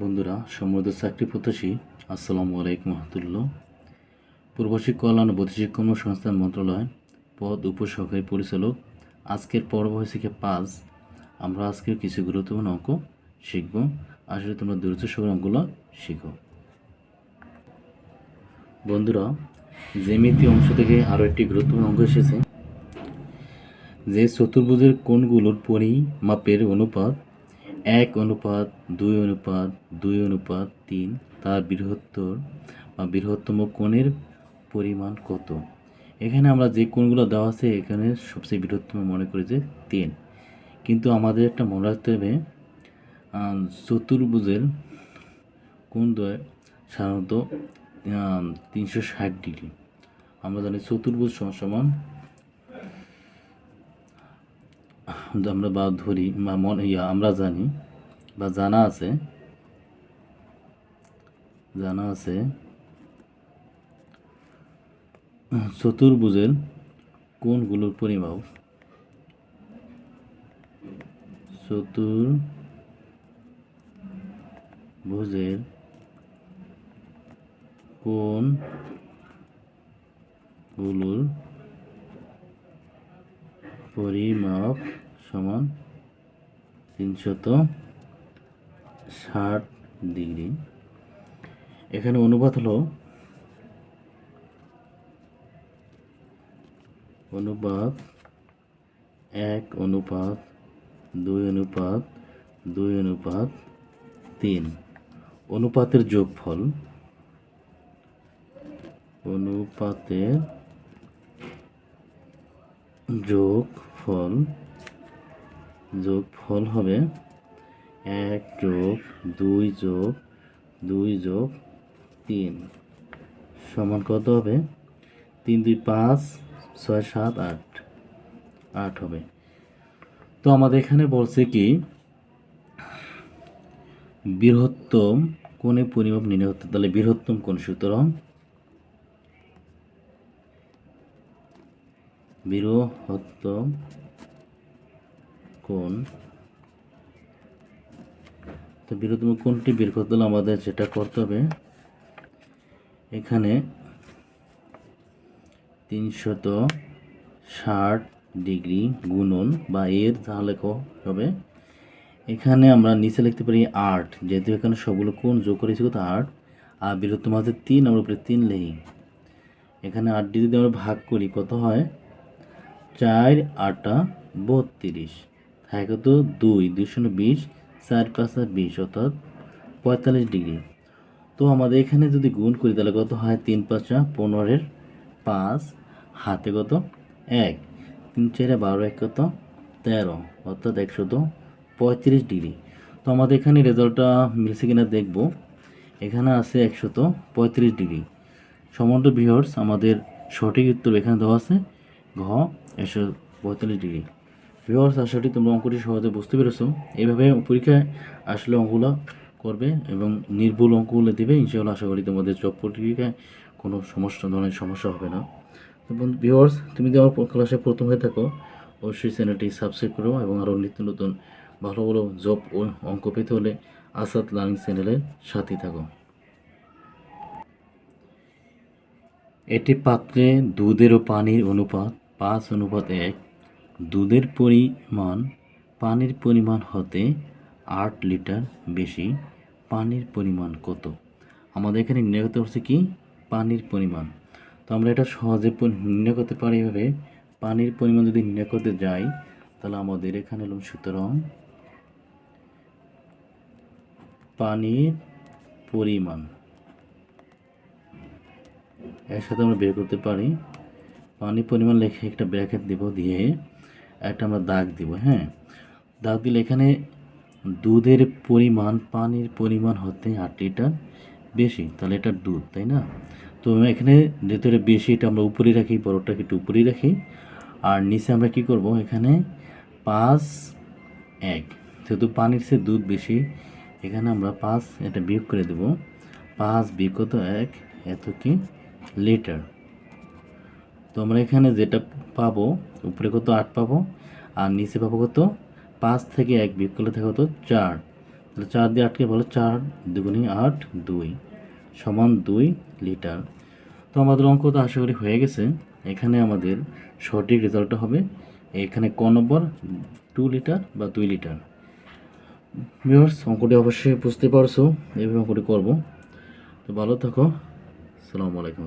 বন্ধুরা, সমৃদ্ধ চাকরি প্রত্যাশী, আসসালামু আলাইকুম রহমতুল্লাহ। প্রবাসী কল্যাণ বৈদেশিক কর্মসংস্থান মন্ত্রণালয়, পদ উপসহকারী পরিচালক, আজকের পর্ব হয়েছে পাঁচ। আমরা আজকে কিছু গুরুত্বপূর্ণ অঙ্ক শিখব। আসলে তোমরা দ্রুত সবার অঙ্কগুলো শিখো। বন্ধুরা, জ্যামিতি অংশ থেকে আরও একটি গুরুত্বপূর্ণ অঙ্ক এসেছে। যে চতুর্ভুজের কোণগুলোর পরিমাপের অনুপাত এক অনুপাত, দুই অনুপাত দুই অনুপাত, তিন। তার বৃহত্তর বা বৃহত্তম কোণের পরিমাণ কত? এখানে আমরা যে কোণগুলো দেওয়া আছে, এখানে সবচেয়ে বৃহত্তম মনে করি যে তিন। কিন্তু আমাদের একটা মনে রাখতে হবে চতুর্ভুজের কোণ দ্বয় সাধারণত তিনশো ষাট ডিগ্রি। আমরা জানি চতুর্ভুজ সমান আমরা বা ধরি, বা মনে আমরা জানি বা জানা আছে জানা আছে চতুর্ভুজের কোণগুলোর পরিমাপ। চতুর্ভুজের কোণগুলোর পরিমাপ সমান তিনশত ষাট ডিগ্রি। এখানে অনুপাত হলো অনুপাত এক অনুপাত দুই অনুপাত দুই অনুপাত তিন। অনুপাতের যোগফল অনুপাতের যোগফল যোগফল হবে এক যোগ দুই যোগ দুই যোগ তিন। সমান কত হবে? তিন দুই পাঁচ, ছয় সাত আট। আট হবে। তো আমাদের এখানে বলছে কি, বৃহত্তম কোণে পরিমাপ নির্ণয় করতে তাহলে বৃহত্তম কোণ সুতরাং বৃহত্তম কোণ তো বৃহত্তম কোনটি বের করতে হলে আমাদের যেটা করতে হবে। এখানে তিনশত ষাট ডিগ্রি গুণন বা এর তাহলে হবে। এখানে আমরা নিচে লিখতে পারি আট, যেহেতু এখানে সবগুলো কোন যোগ করেছি কত? আট। আর বৃহত্তম আছে তিন, আমরা উপরে তিন লিখি। এখানে আট যদি আমরা ভাগ করি কত হয়? চার আটা বত্রিশ। থাকে কত? দুই দুই শূন্য বিশ। চার পাঁচা বিশ অর্থাৎ পঁয়তাল্লিশ ডিগ্রি। তো আমাদের এখানে যদি গুণ করি, তাহলে কত হয়? তিন পাঁচা পনেরোর পাঁচ, হাতে কত? এক। তিন চারে বারো, এক কত? তেরো, অর্থাৎ একশত পঁয়ত্রিশ ডিগ্রি। তো আমাদের এখানে রেজাল্টটা মিলছে কিনা দেখব। এখানে আছে একশত পঁয়ত্রিশ ডিগ্রি। সমন্ত ভিউয়ার্স আমাদের সঠিক উত্তর এখানে দেওয়া আছে, ঘ, একশো পঁয়তাল্লিশ ডিগ্রি। ভিউয়ার্স আশাটি তোমরা অঙ্কটি সহজে বুঝতে পেরেছ। এইভাবে পরীক্ষায় আসলে অঙ্কগুলো করবে এবং নির্ভুল অঙ্কগুলো দেবে। ইনশাআল্লাহ আশা করি তোমাদের জব পরীক্ষায় কোনো সমস্যা, ধরনের সমস্যা হবে না। তো ভিউয়ার্স তুমি যদি আমার ক্লাসে প্রথম হয়ে থাকো, অবশ্যই চ্যানেলটি সাবস্ক্রাইব করো এবং আরও নিত্য নতুন ভালো ভালো জব ও অঙ্ক পেতে হলে আসাদ লার্নিং চ্যানেলের সাথেই থাকো। এটি পাত্রে দুধের ও পানির অনুপাত, পাঁচ অনুপাত এক দুধের পরিমাণ পানির পরিমাণ হতে আট লিটার বেশি। পানির পরিমাণ কত? আমাদের এখানে নির্ণয় করতে হচ্ছে কি? পানির পরিমাণ। তো আমরা এটা সহজে নির্ণয় করতে পারি এভাবে। পানির পরিমাণ যদি নির্ণয় করতে যাই, তাহলে আমাদের এখানে হলো সুতরাং পানির পরিমাণ। একসাথে আমরা বের করতে পারি। পানির পরিমাণ লিখে একটা ব্র্যাকেট দিব দিয়ে একটা আমরা দাগ দিব হ্যাঁ? দাগ দিলে এখানে দুধের পরিমাণ, পানির পরিমাণ হতে আট লিটার বেশি, তাহলে এটা দুধ, তাই না? তো এখানে যেহেতু এটা বেশি এটা আমরা উপরে রাখি বড়টাকে একটু উপরেই রাখি। আর নিচে আমরা কি করব? এখানে পাঁচ এক, যেহেতু পানির চেয়ে দুধ বেশি, এখানে আমরা পাঁচ এটা বিয়োগ করে দেব। পাঁচ বিয়োগ কত? এক, এত কি? লিটার। তো আমরা এখানে যেটা পাবো, উপরে কত আট পাবো, আর নিচে পাবো কত পাঁচ থেকে এক বিয়োগ করলে থাকে কত চার। তাহলে চার দিয়ে আটকে বলো চার দুগুনি আট, দুই সমান দুই লিটার। তো আমাদের অঙ্ক তো আশা করি হয়ে গেছে। এখানে আমাদের সঠিক রেজাল্টটা হবে। এখানে ক নম্বর, টু লিটার বা দুই লিটার। ভিউয়ার্স, অঙ্কটি অবশ্যই বুঝতে পারছ। এইভাবে অঙ্কটি করব। তো ভালো থাকো। আসসালামু আলাইকুম